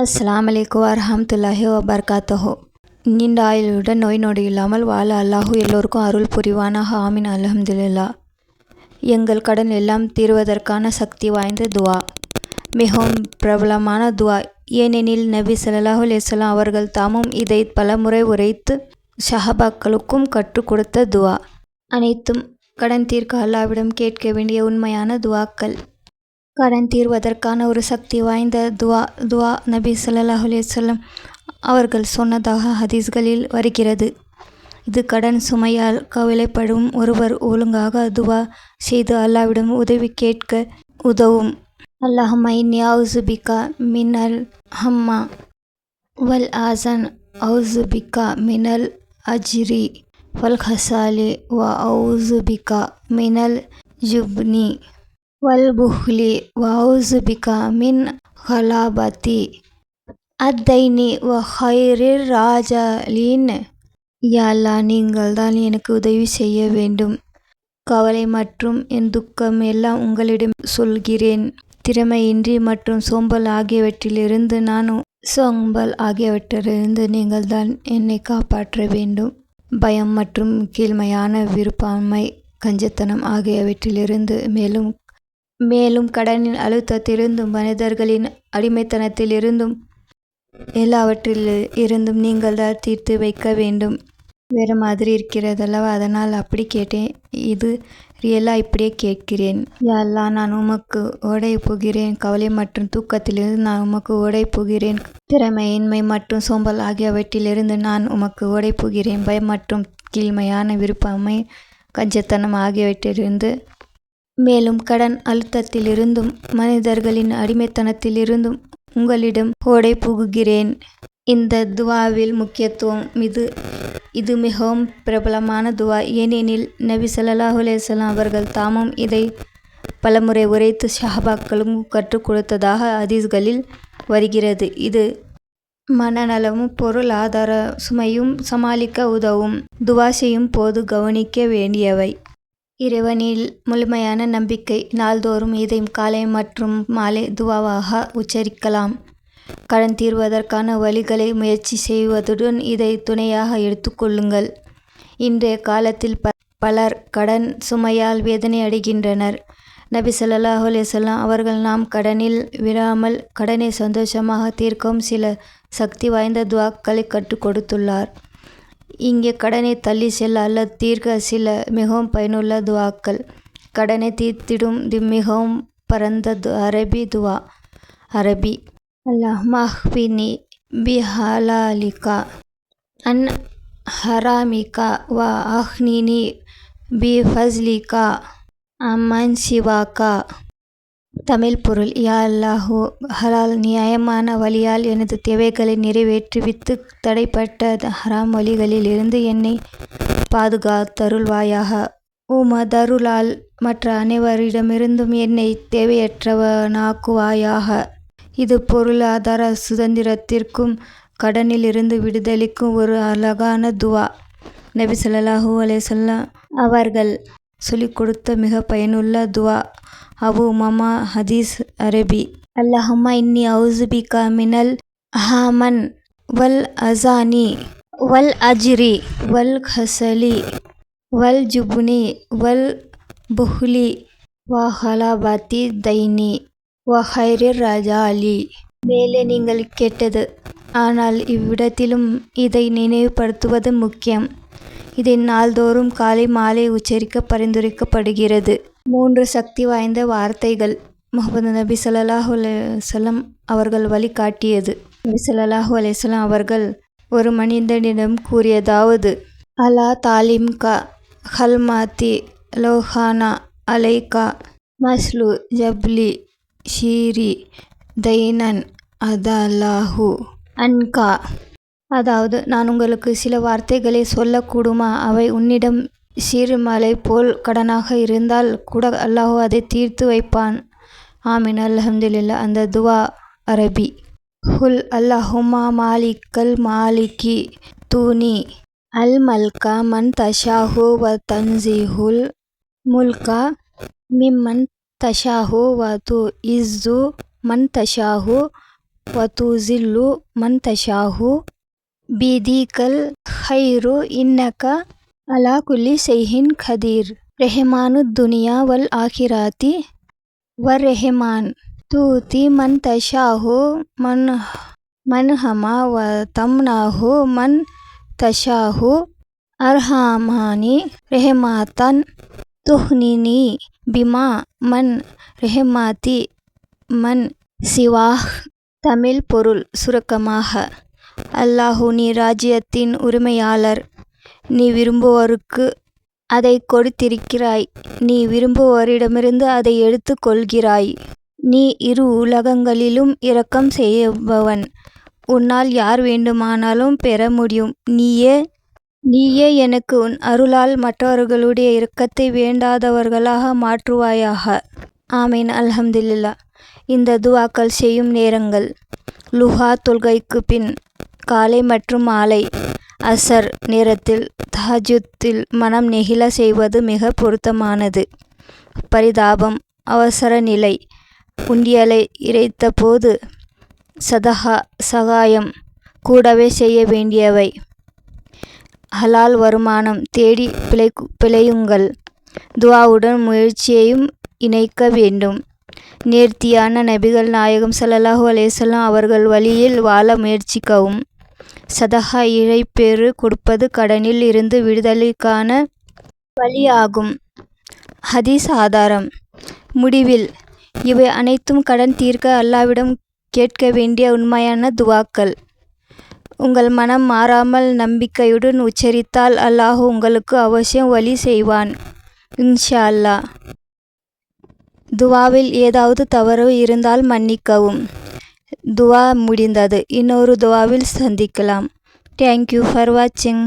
அஸ்லாம் அலைக்கும் வரஹமத்துல்லாஹி வபர்காத்தஹோ. நீண்ட ஆயுளுடன் நோய் நொடி இல்லாமல் வாழ அல்லாஹு எல்லோருக்கும் அருள் புரிவானாக. ஆமின். அலமதுல்லா எங்கள் கடன் எல்லாம் தீர்வதற்கான சக்தி வாய்ந்த துவா. மிகவும் பிரபலமான துவா. ஏனெனில் நபி ஸல்லல்லாஹு அலிஸ்லாம் அவர்கள் தாமும் இதை பலமுறை உரைத்து ஷஹாபாக்களுக்கும் கற்றுக் கொடுத்த துவா. அனைத்தும் கடன் தீர்க்க அல்லாவிடம் கேட்க வேண்டிய உண்மையான துவாக்கள். கடன் தீர்வதற்கான ஒரு சக்தி வாய்ந்த துவா துவா நபி ஸல்லல்லாஹு அலைஹி அவர்கள் சொன்னதாக ஹதீஸ்களில் வருகிறது. இது கடன் சுமையால் கவலைப்படும் ஒருவர் ஒழுங்காக துவா செய்து அல்லாவிடம் உதவி கேட்க உதவும். அல்லாஹ் இன்னி அவுசு மினல் ஹம்மா வல் ஆசன் அவுசு மினல் அஜ்ரி வல் ஹசாலி. வ அவுசு மினல் ஜுப்னி. வல் புஹ்லி வ மின் ஹலாபத்தி அத்தைனி வ ஹைரிர் ராஜலின். நீங்கள் தான் எனக்கு உதவி செய்ய வேண்டும். கவலை மற்றும் என் துக்கம் எல்லாம் உங்களிடம் சொல்கிறேன். திறமையின்றி மற்றும் சோம்பல் ஆகியவற்றிலிருந்து நான் சோம்பல் ஆகியவற்றிலிருந்து நீங்கள் தான் என்னை காப்பாற்ற வேண்டும். பயம் மற்றும் கீழ்மையான விருப்பாண்மை கஞ்சத்தனம் ஆகியவற்றிலிருந்து மேலும் மேலும் கடனின் அழுத்தத்திலிருந்தும் மனிதர்களின் அடிமைத்தனத்திலிருந்தும் எல்லாவற்றில் இருந்தும் நீங்கள் தான் தீர்த்து வைக்க வேண்டும். வேறு மாதிரி இருக்கிறதல்லவா? அதனால் அப்படி கேட்டேன். இது ரியலாக இப்படியே கேட்கிறேன். யாரெல்லாம் நான் உமக்கு ஓடை போகிறேன். கவலை மற்றும் தூக்கத்திலிருந்து நான் உமக்கு ஓடை போகிறேன். திறமையின்மை மற்றும் சோம்பல் ஆகியவற்றிலிருந்து நான் உமக்கு ஓடை போகிறேன். பயம் மற்றும் கீழ்மையான விருப்பமை கஞ்சத்தனம் ஆகியவற்றிலிருந்து மேலும் கடன் அழுத்தத்திலிருந்தும் மனிதர்களின் அடிமைத்தனத்திலிருந்தும் உங்களிடம் ஓடை புகுகிறேன். இந்த துவாவில் முக்கியத்துவம் இது. இது மிகவும் பிரபலமான துவா. ஏனெனில் நபி ஸல்லல்லாஹு அவர்கள் தாமும் இதை பலமுறை உரைத்து ஷஹபாக்களும் கற்றுக் கொடுத்ததாக அதீஸ்களில் வருகிறது. இது மனநலமும் பொருளாதார சுமையும் சமாளிக்க உதவும். துவா செய்யும் போது கவனிக்க வேண்டியவை. இறைவனில் முழுமையான நம்பிக்கை நாள்தோறும் இதை காலை மற்றும் மாலை துவாவாக உச்சரிக்கலாம். கடன் தீர்வதற்கான வழிகளை முயற்சி செய்வதுடன் இதை துணையாக எடுத்துக்கொள்ளுங்கள் இன்றைய காலத்தில் ப பலர் கடன் சுமையால் வேதனை அடைகின்றனர். நபி சொல்லாஹ் அலைஹி அவர்கள் நாம் கடனில் விடாமல் கடனை சந்தோஷமாக தீர்க்கவும் சில சக்தி வாய்ந்த துவாக்களை கற்றுக் கொடுத்துள்ளார். இங்கே கடனை தள்ளி செல்ல அல்லது தீர்க்க சில மிகவும் பயனுள்ள துவாக்கள். கடனை தீர்த்திடும் தி மிகவும் பரந்த து அரபி துவா. அரபி. அல்லாஹ் மஹ்பினி பிஹலாலிகா. அன் ஹராமிகா. வா அஹ்னினி பி ஃபஸ்லிகா அம்மன் சிவாக்கா தமிழ் பொருள். யா அல்லாஹோ ஹலால் நியாயமான வழியால் எனது தேவைகளை நிறைவேற்றுவித்து தடைப்பட்ட ஹராம் வழிகளில் இருந்து என்னை பாதுகாத்தருள்வாயாக உமதருளால் மற்ற அனைவரிடமிருந்தும் என்னை தேவையற்றவனாக்குவாயாக. இது பொருளாதார சுதந்திரத்திற்கும் கடனிலிருந்து விடுதலைக்கும் ஒரு அழகான துவா. நபி சொல்லாஹூ அலைஹி அவர்கள் சொல்லிக் கொடுத்த மிக பயனுள்ள துவா. அபு உமாமா ஹதீஸ் அரபி. அல்லஹம்மா இன்னி அவுசுபிகா மினல் ஹாமன் வல் அசானி வல் அஜிரி வல் ஹசலி வல் ஜுபுனி வல் புஹ்லி வஹலாபாத்தி தைனி வ ராஜா அலி மேலே நீங்கள் கேட்டது ஆனால் இவ்விடத்திலும் இதை நினைவுபடுத்துவது முக்கியம். இதை நாள்தோறும் காலை மாலை உச்சரிக்க பரிந்துரைக்கப்படுகிறது. மூன்று சக்தி வாய்ந்த வார்த்தைகள். முகமது நபி ஸல்லல்லாஹு அலையம் அவர்கள் வழிகாட்டியது நபி ஸல்லல்லாஹு அலையம் அவர்கள் ஒரு மனிதனிடம் கூறியதாவது அலா தாலிம்கா ஹல்மாத்தி லோஹானா அலைகா மஸ்லு ஜப்லி ஷீரி தைனன் அதலாஹு அன்கா. அதாவது நான் உங்களுக்கு சில வார்த்தைகளை சொல்லக்கூடுமா? அவை உன்னிடம் சீர்மலை போல் கடனாக இருந்தால் கூட அல்லாஹோ அதை தீர்த்து வைப்பான். ஆமீன். அல்ஹம்துலில்லா அந்த துவா அரபி. ஹுல் அல்லாஹுமா மாலிக்கல் மாலிகி தூனி அல் மல்கா மன் தஷாஹு வ தன்சிஹுல் முல்கா மிம்மன் தஷாஹு வ து இஸ்ஸு மன் தஷாஹு வத்துசில்லு மன் தஷாஹு பீதிகல் ஹைரு இன்னக அலா குல்லி செய்ஹின் கதீர் ரெஹமானு துனியா வல் ஆகிராத்தி வர் ரெஹமான் தூதி மன் தஷாஹு மன் மன்ஹமா வ தம்னாஹு மன் தஷாஹு அர்ஹாமானி ரெஹமாத்தன் துஹ்னினி பிமா மன் ரெஹமாத்தி மன் சிவாஹ் தமிழ் பொருள் சுருக்கமாக அல்லாஹு நீ ராஜ்யத்தின் உரிமையாளர். நீ விரும்புவோருக்கு அதை கொடுத்திருக்கிறாய். நீ விரும்புவோரிடமிருந்து அதை எடுத்து கொள்கிறாய். நீ இரு உலகங்களிலும் இரக்கம் செய்பவன். உன்னால் யார் வேண்டுமானாலும் பெற முடியும். நீயே நீயே எனக்கு உன் அருளால் மற்றவர்களுடைய இரக்கத்தை வேண்டாதவர்களாக மாற்றுவாயாக. ஆமீன். அல்ஹம்துல்லா இந்த துவாக்கள் செய்யும் நேரங்கள். லுஹா தொல்கைக்கு பின் காலை மற்றும் மாலை அசர் நேரத்தில் தஹஜுத்தில் மனம் நெகிழ செய்வது மிக பொருத்தமானது. பரிதாபம் அவசர நிலை உண்டியலை இறைத்தபோது சதஹா சகாயம் கூடவே செய்ய வேண்டியவை. ஹலால் வருமானம் தேடி பிழை பிழையுங்கள். துவாவுடன் முயற்சியையும் இணைக்க வேண்டும். நேர்த்தியான நபிகள் நாயகம் சல்லாஹூ அலேசல்லாம் அவர்கள் வழியில் வாழ முயற்சிக்கவும். சதஹா இழைப்பேறு கொடுப்பது கடனில் இருந்து விடுதலைக்கான வழியாகும். ஹதீஸ் ஆதாரம். முடிவில் இவை அனைத்தும் கடன் தீர்க்க அல்லாவிடம் கேட்க வேண்டிய உண்மையான துவாக்கள். உங்கள் மனம் மாறாமல் நம்பிக்கையுடன் உச்சரித்தால் அல்லாஹ் உங்களுக்கு அவசியம் வழி செய்வான் இன்ஷா அல்லாஹ் துவாவில் ஏதாவது தவறு இருந்தால் மன்னிக்கவும். துவா முடிந்தது. இன்னொரு துவாவில் சந்திக்கலாம். தேங்க்யூ ஃபார் வாட்சிங்